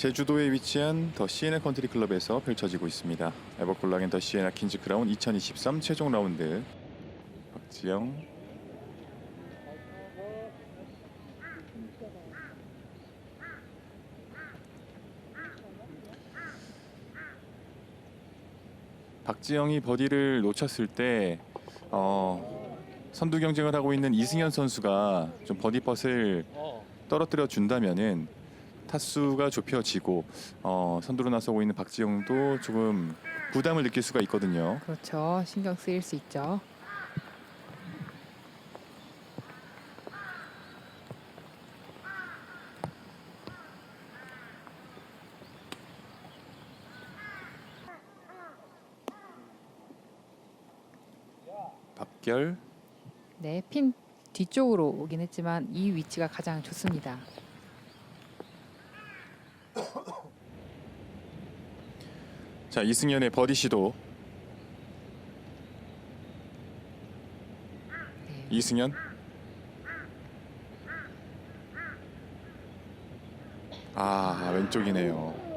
제주도에 위치한 더 시에나 컨트리 클럽에서 펼쳐지고 있습니다. 에버콜라겐 더 시에나 퀸즈 크라운 2023 최종 라운드 박지영 박지영이 버디를 놓쳤을 때 어, 선두 경쟁을 하고 있는 이승현 선수가 좀 버디 펫을 떨어뜨려 준다면은 타수가 좁혀지고 어, 선두로 나서고 있는 박지영도 조금 부담을 느낄 수가 있거든요. 그렇죠. 신경 쓰일 수 있죠. 박결 네, 핀 뒤쪽으로 오긴 했지만 이 위치가 가장 좋습니다. 자 이승현의 버디 시도 네, 이승현 아 왼쪽이네요.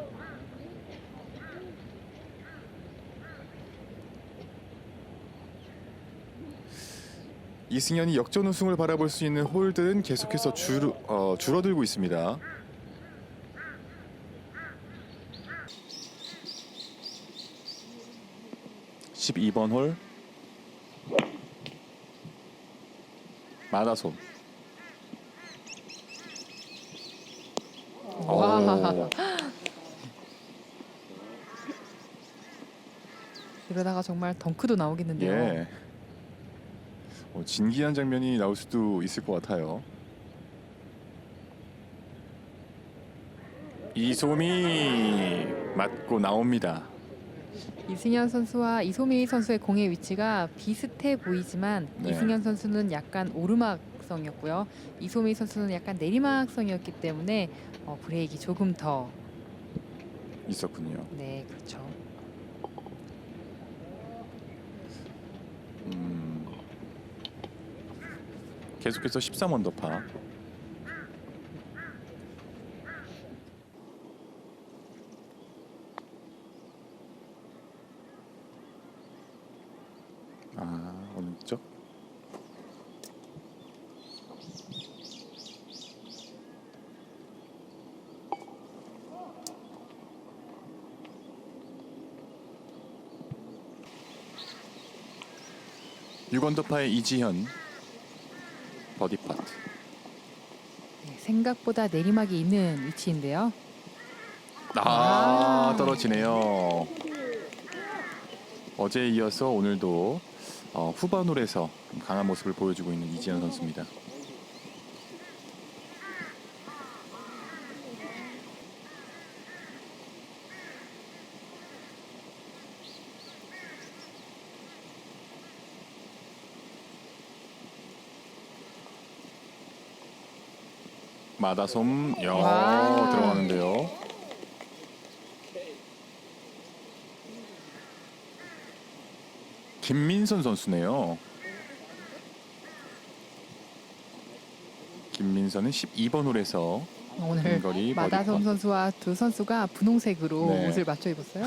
이승현이 역전 우승을 바라볼 수 있는 홀들은 계속해서 줄, 어, 줄어들고 있습니다. (12번) 홀 마다솜 와, 오. 이러다가 정말 덩크도 나오겠는데요. 예. 어, 진기한 장면이 나올 수도 있을 것 같아요. 이소미 맞고 나옵니다. 이승현 선수와 이소미 선수의 공의 위치가 비슷해 보이지만 네. 이승현 선수는 약간 오르막성이었고요. 이소미 선수는 약간 내리막성이었기 때문에 어, 브레이크 조금 더 있었군요. 네, 그렇죠. 음. 계속해서 13 언더파. 6언더파의 이지현 버디 파트. 네, 생각보다 내리막이 있는 위치인데요. 아, 아. 떨어지네요. 어제에 이어서 오늘도 어, 후반홀에서 강한 모습을 보여주고 있는 이지현 선수입니다. 마다솜 야 와. 들어가는데요. 김민선 선수네요. 김민선은 12번 홀에서 오늘 근거리 마다솜 버디 선수와 두 선수가 분홍색으로 네. 옷을 맞춰 입었어요.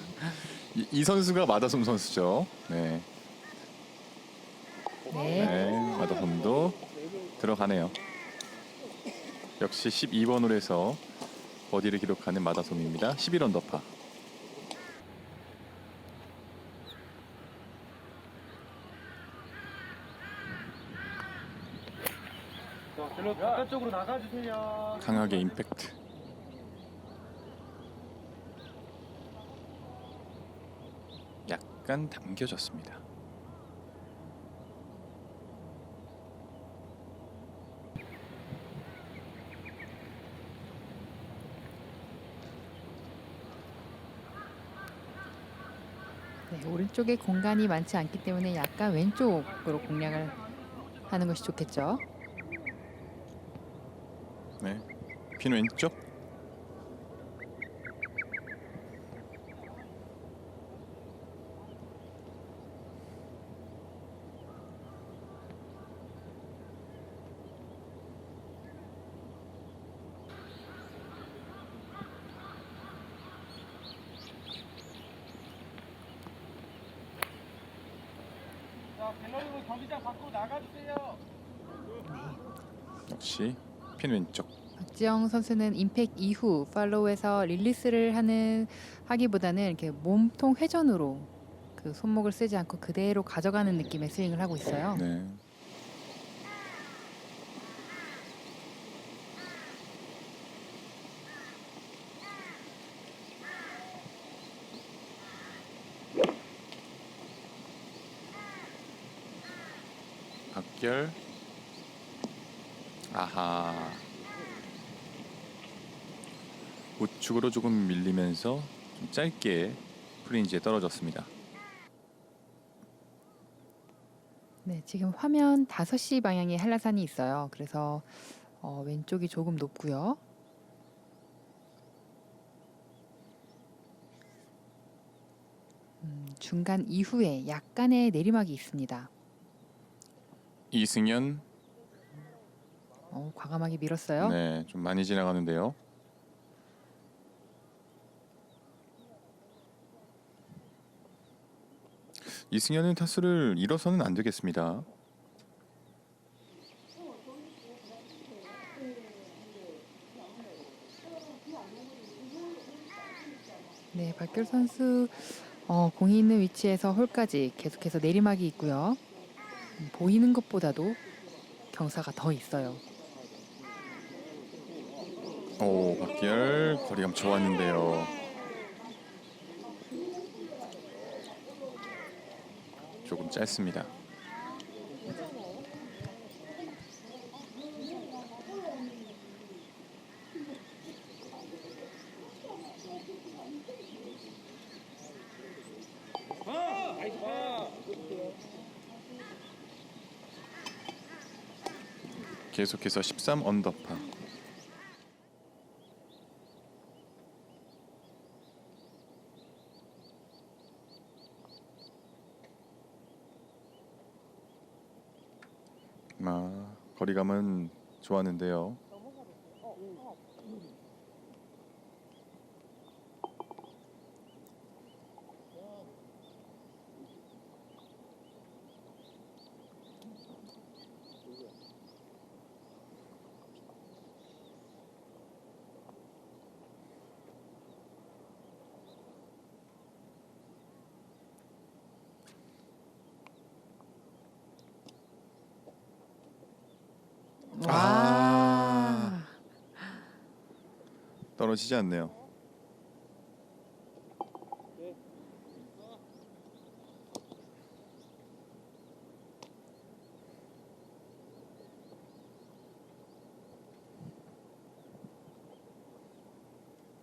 이, 이 선수가 마다솜 선수죠. 네, 네. 네 마다솜도 들어가네요. 역시 12번 홀에서 버디를 기록하는 마다솜입니다. 11언더파. 자, 별로 바깥쪽으로 나가주세요. 강하게 임팩트. 약간 당겨졌습니다. 네, 오른쪽에 공간이 많지 않기 때문에 약간 왼쪽으로 공략을 하는 것이 좋겠죠. 네, 핀 왼쪽. 자, 갤러리로 경기장 밖으로 나가주세요. 역시 핀 왼쪽. 박지영 선수는 임팩 이후 팔로우에서 릴리스를 하는 하기보다는 이렇게 몸통 회전으로 그 손목을 쓰지 않고 그대로 가져가는 느낌의 스윙을 하고 있어요. 네. 박결 아하 우측으로 조금 밀리면서 좀 짧게 프린지에 떨어졌습니다. 네, 지금 화면 5시 방향에 한라산이 있어요. 그래서 어, 왼쪽이 조금 높고요. 음, 중간 이후에 약간의 내리막이 있습니다. 이승연 어, 과감하게 밀었어요. 네, 좀 많이 지나가는데요. 이승현은 타수를 잃어서는 안 되겠습니다. 네, 박결 선수 어, 공이 있는 위치에서 홀까지 계속해서 내리막이 있고요. 음, 보이는 것보다도 경사가 더 있어요. 오, 박기열 거리감 좋았는데요. 조금 짧습니다. 계속해서 13 언더파. 아, 거리 감은 좋았는데요. 떨어지지 않네요.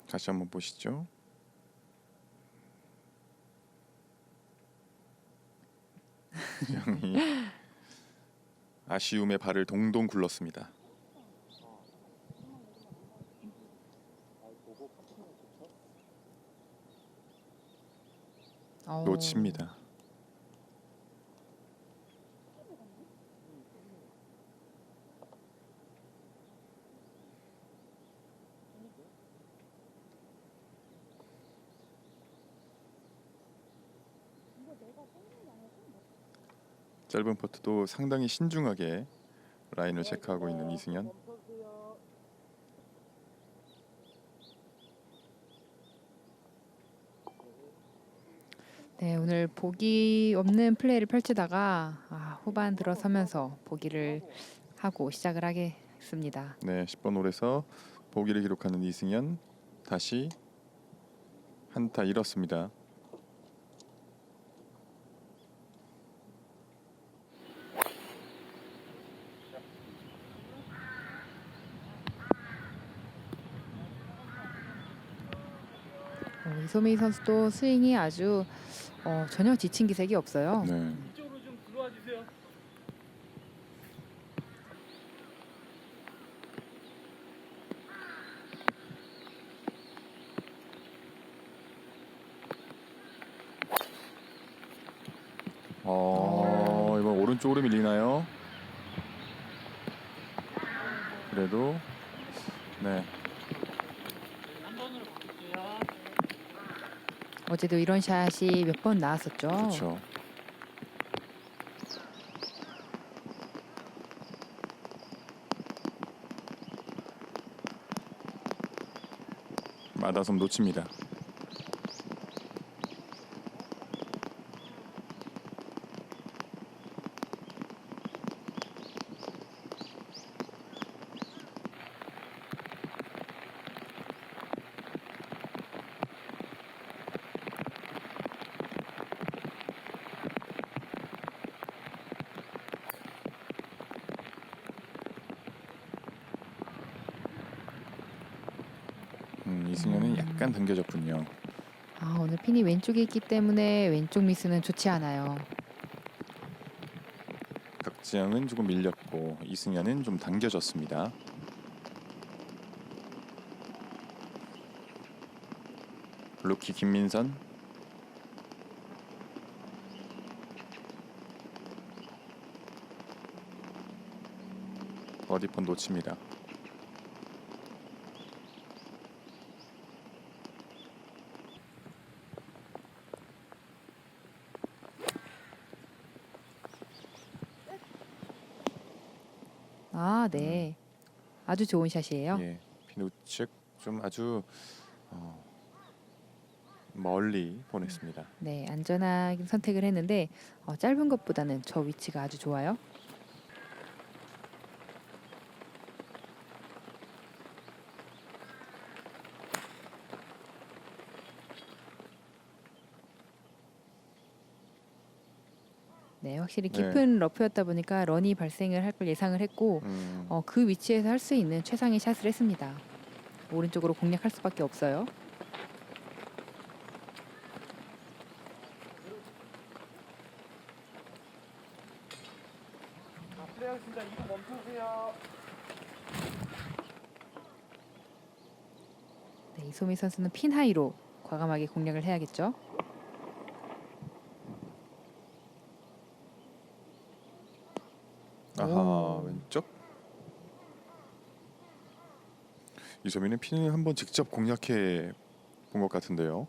다시 한번 보시죠. 아쉬움의 발을 동동 굴렀습니다. 어, 놓칩니다. 짧은 퍼트도 상당히 신중하게 라인을 체크하고 있는 이승현. 네, 오늘 보기 없는 플레이를 펼치다가 아, 후반 들어서면서 보기를 하고 시작을 하겠습니다. 네, 10번 홀에서 보기를 기록하는 이승현 다시 한타 잃었습니다. 이소미 선수도 스윙이 아주 어, 전혀 지친 기색이 없어요. 네. 어제도 이런 샷이 몇 번 나왔었죠. 그렇죠. 마다섬 놓칩니다. 약간 당겨졌군요. 아, 오늘 핀이 왼쪽에 있기 때문에 왼쪽 미스는 좋지 않아요. 박지영은 조금 밀렸고 이승현은 좀 당겨졌습니다. 루키 김민선 버디폰 놓칩니다. 아, 네. 아주 좋은 샷이에요. 예, 핀 우측 좀 아주 어, 멀리 보냈습니다. 네, 안전하게 선택을 했는데 어, 짧은 것보다는 저 위치가 아주 좋아요. 네, 확실히 네. 깊은 러프였다 보니까 런이 발생을 할 걸 예상을 했고 음, 어, 그 위치에서 할 수 있는 최상의 샷을 했습니다. 오른쪽으로 공략할 수밖에 없어요. 이거. 네, 이소미 선수는 핀 하이로 과감하게 공략을 해야겠죠. 아하 오. 왼쪽 이소민은 핀을 한번 직접 공략해 본 것 같은데요.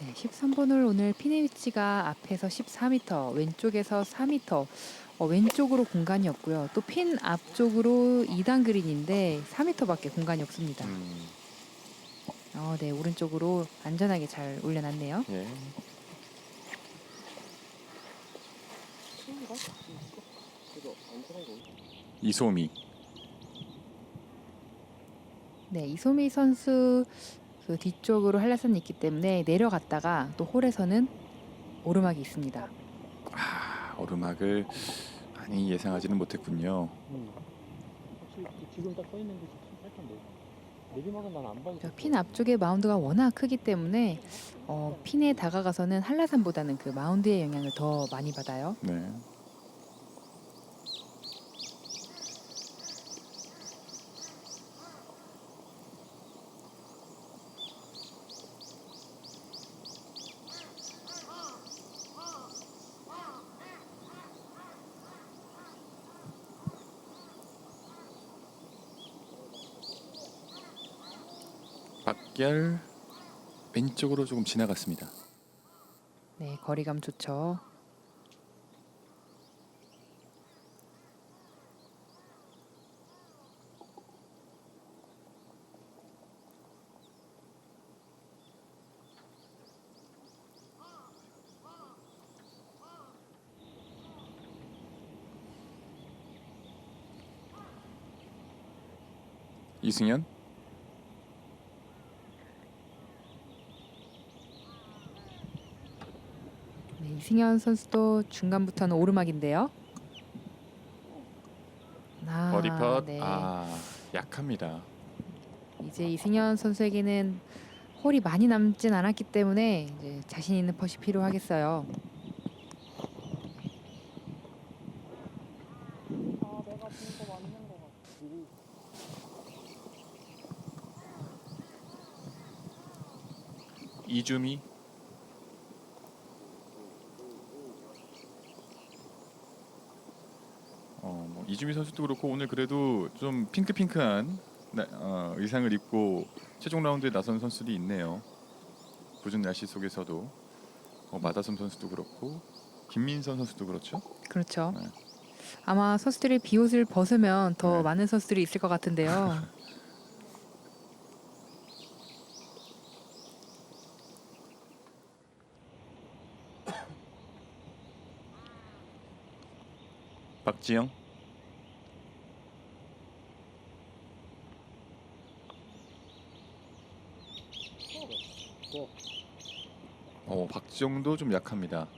네, 13번을 오늘 핀의 위치가 앞에서 14m, 왼쪽에서 4m, 어, 왼쪽으로 공간이 없고요. 또 핀 앞쪽으로 2단 그린인데 4m밖에 공간이 없습니다. 음, 어, 네, 오른쪽으로 안전하게 잘 올려놨네요. 예. 이소미 네, 이소미 선수 그 뒤쪽으로 한라산이 있기 때문에 내려갔다가 또 홀에서는 오르막이 있습니다. 아, 오르막을 많이 예상하지는 못했군요. 음. 혹시 그 지금 딱써 있는 게 살짝 내 내리막은 난 안 봐도 저핀 앞쪽에 마운드가 워낙 크기 때문에 어, 핀에 다가가서는 한라산보다는 그 마운드의 영향을 더 많이 받아요. 네. 박결 왼쪽으로 조금 지나갔습니다. 네, 거리감 좋죠. 이승현 네, 이승현 선수도 중간부터는 오르막인데요. 아, 버디 펫. 네. 아, 약합니다. 이제 이승현 선수에게는 홀이 많이 남진 않았기 때문에 이제 자신 있는 펫이 필요하겠어요. 이주미 이주미 선수도 그렇고 오늘 그래도 좀 핑크핑크한 나- 어, 의상을 입고 최종 라운드에 나선 선수들이 있네요. 궂은 날씨 속에서도 어, 마다섬 선수도 그렇고 김민선 선수도 그렇죠. 그렇죠. 네. 아마 선수들이 비옷을 벗으면 더 네. 많은 선수들이 있을 것 같은데요. 박지영 어 박지영도 좀 약합니다.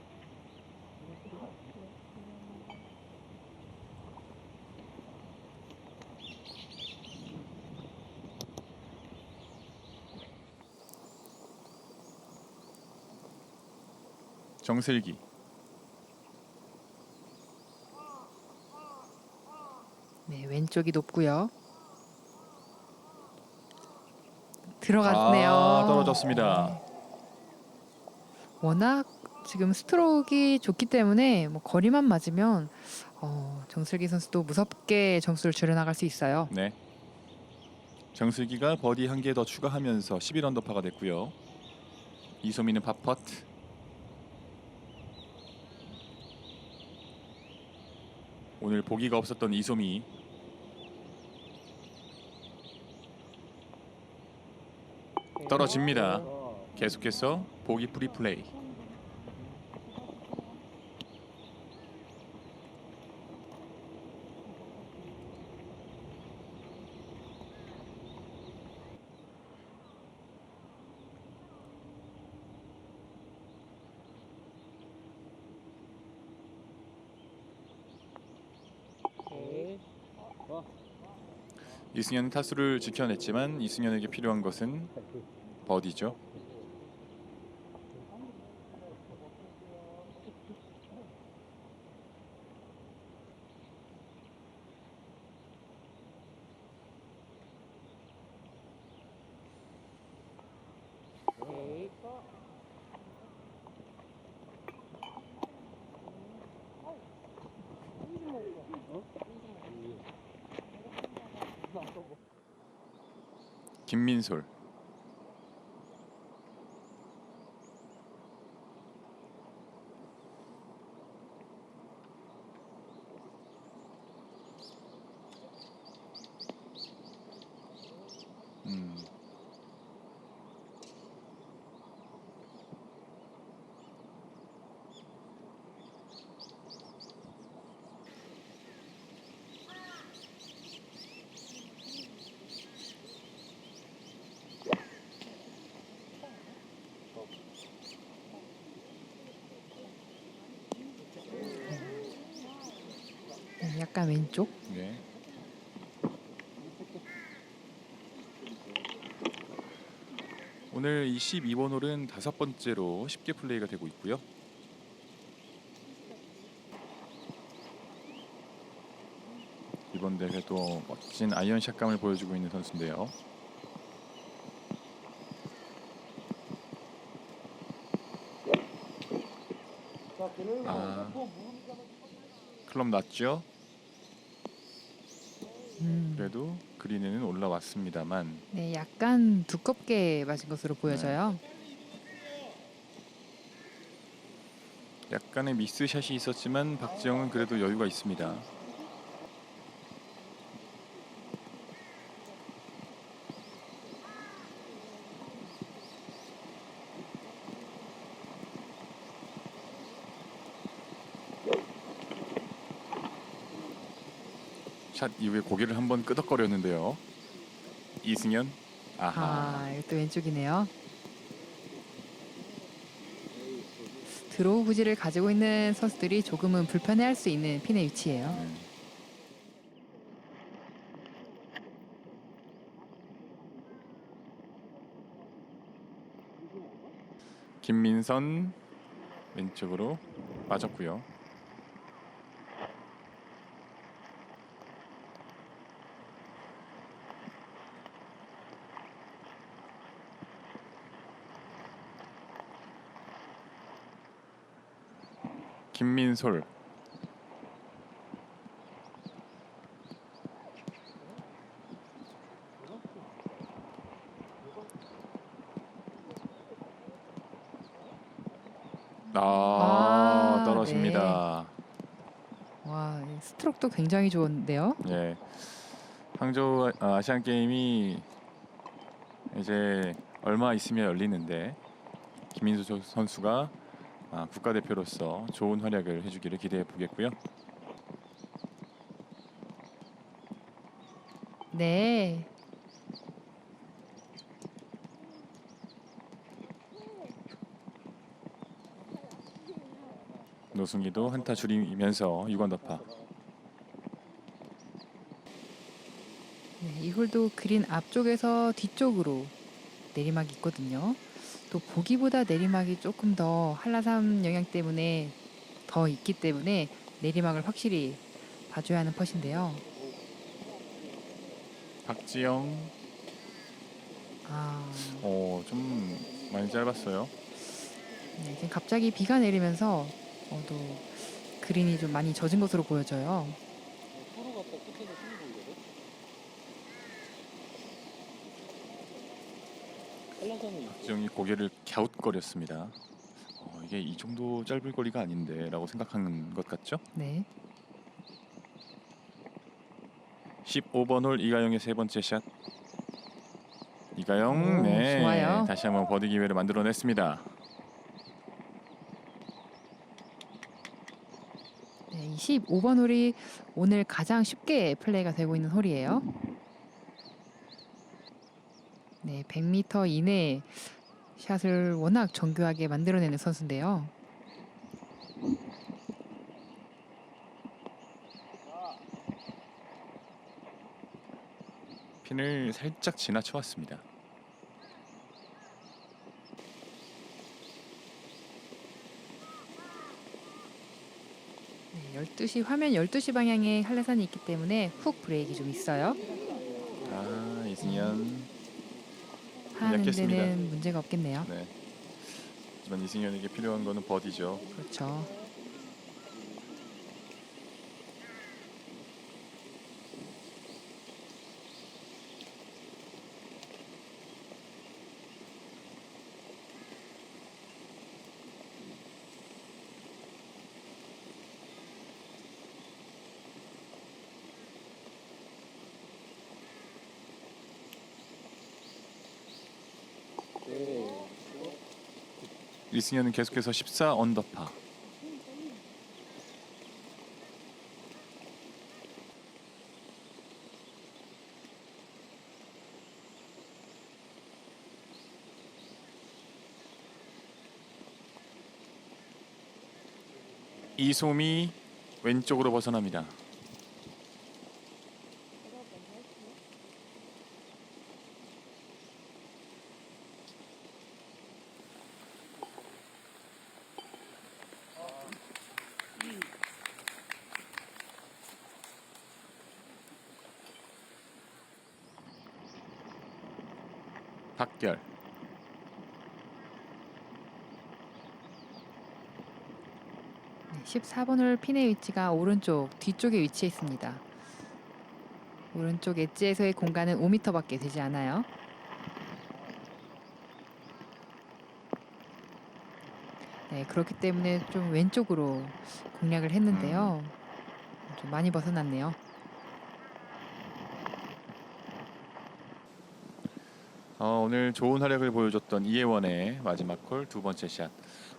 정슬기 네, 왼쪽이 높고요. 들어갔네요. 아, 떨어졌습니다. 네. 워낙 지금 스트로크가 좋기 때문에 뭐 거리만 맞으면 어, 정슬기 선수도 무섭게 점수를 줄여나갈 수 있어요. 네. 정슬기가 버디 한 개 더 추가하면서 11언더파가 됐고요. 이소민은 팝펫. 오늘 보기가 없었던 이소미. 떨어집니다. 계속해서 보기 프리 플레이. 오케이. 와. 이승현 타수를 지켜냈지만 이승현에게 필요한 것은 버디죠. 오케이. 김민솔. 약간 왼쪽. 네. 오늘 이 12번 홀은 다섯 번째로 쉽게 플레이가 되고 있고요. 이번 대회도 멋진 아이언 샷감을 보여주고 있는 선수인데요. 아, 클럽 났죠? 음, 그래도 그린에는 올라왔습니다만 네, 약간 두껍게 맞은 것으로 보여져요. 약간의 미스샷이 있었지만 박지영은 그래도 여유가 있습니다. 샷 이후에 고개를 한번 끄덕거렸는데요. 이승현 아하 아, 이것도 왼쪽이네요. 드로우 구질을 가지고 있는 선수들이 조금은 불편해할 수 있는 핀의 위치예요. 네. 김민선 왼쪽으로 빠졌고요. 김민솔 아, 아, 떨어집니다. 와, 이 스트로크도 굉장히 좋은데요. 예. 항저우 아, 아시안 게임이 이제 얼마 있으면 열리는데 김민수 저- 선수가 아, 국가대표로서 좋은 활약을 해주기를 기대해 보겠고요. 네. 노승희도 한타 줄이면서 6원 더파. 네, 이 홀도 그린 앞쪽에서 뒤쪽으로 내리막이 있거든요. 또 보기보다 내리막이 조금 더 한라산 영향 때문에 더 있기 때문에 내리막을 확실히 봐줘야 하는 펫인데요. 박지영 아, 어, 좀 많이 짧았어요. 네, 지금 갑자기 비가 내리면서 어, 또 그린이 좀 많이 젖은 것으로 보여져요. 서로 갖다 끝에서 숨이 보이거든? 한라산은 박지영이 고개를 갸웃거렸습니다. 어, 이게 이 정도 짧을 거리가 아닌데라고 생각하는 것 같죠? 네. 15번 홀 이가영의 세 번째 샷. 이가영, 오, 네, 좋아요. 다시 한번 버디 기회를 만들어냈습니다. 네, 25번 홀이 오늘 가장 쉽게 플레이가 되고 있는 홀이에요. 네, 100m 이내 샷을 워낙 정교하게 만들어내는 선수인데요. 핀을 살짝 지나쳐 왔습니다. 네, 12시 화면 12시 방향에 한라산이 있기 때문에 훅 브레이크 좀 있어요. 아, 이승현. 하는 약했습니다. 데는 문제가 없겠네요. 네. 하지만 이승현에게 필요한 거는 버디죠. 그렇죠. 이승현은 계속해서 14 언더파. 이솜이 왼쪽으로 벗어납니다. 박결. 네, 14번 홀 핀의 위치가 오른쪽 뒤쪽에 위치해 있습니다. 오른쪽 엣지에서의 공간은 5m밖에 되지 않아요. 네, 그렇기 때문에 좀 왼쪽으로 공략을 했는데요. 좀 많이 벗어났네요. 어, 오늘 좋은 활약을 보여줬던 이혜원의 마지막 홀 두 번째 샷.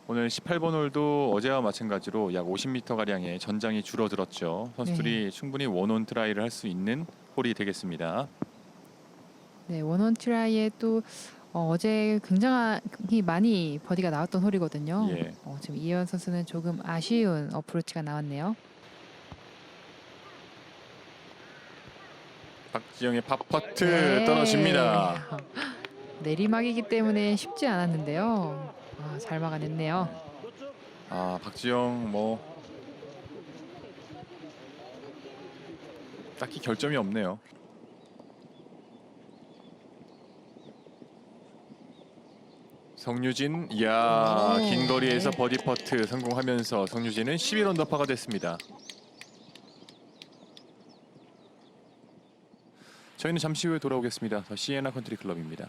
오늘 18번 홀도 어제와 마찬가지로 약 50m 가량의 전장이 줄어들었죠. 선수들이 충분히 원온 트라이를 할 수 있는 홀이 되겠습니다. 네, 원원 트라이에 또 어, 어제 굉장히 많이 버디가 나왔던 홀이거든요. 예. 어, 지금 이혜원 선수는 조금 아쉬운 어프로치가 나왔네요. 박지영의 팝퍼트 네. 떨어집니다. 내리막이기 때문에 쉽지 않았는데요. 아, 잘 막아냈네요. 아 박지영 뭐 딱히 결점이 없네요. 성유진, 이야 오, 긴 거리에서 네. 버디 퍼트 성공하면서 성유진은 11 언더파가 됐습니다. 저희는 잠시 후에 돌아오겠습니다. 더 시에나 컨트리 클럽입니다.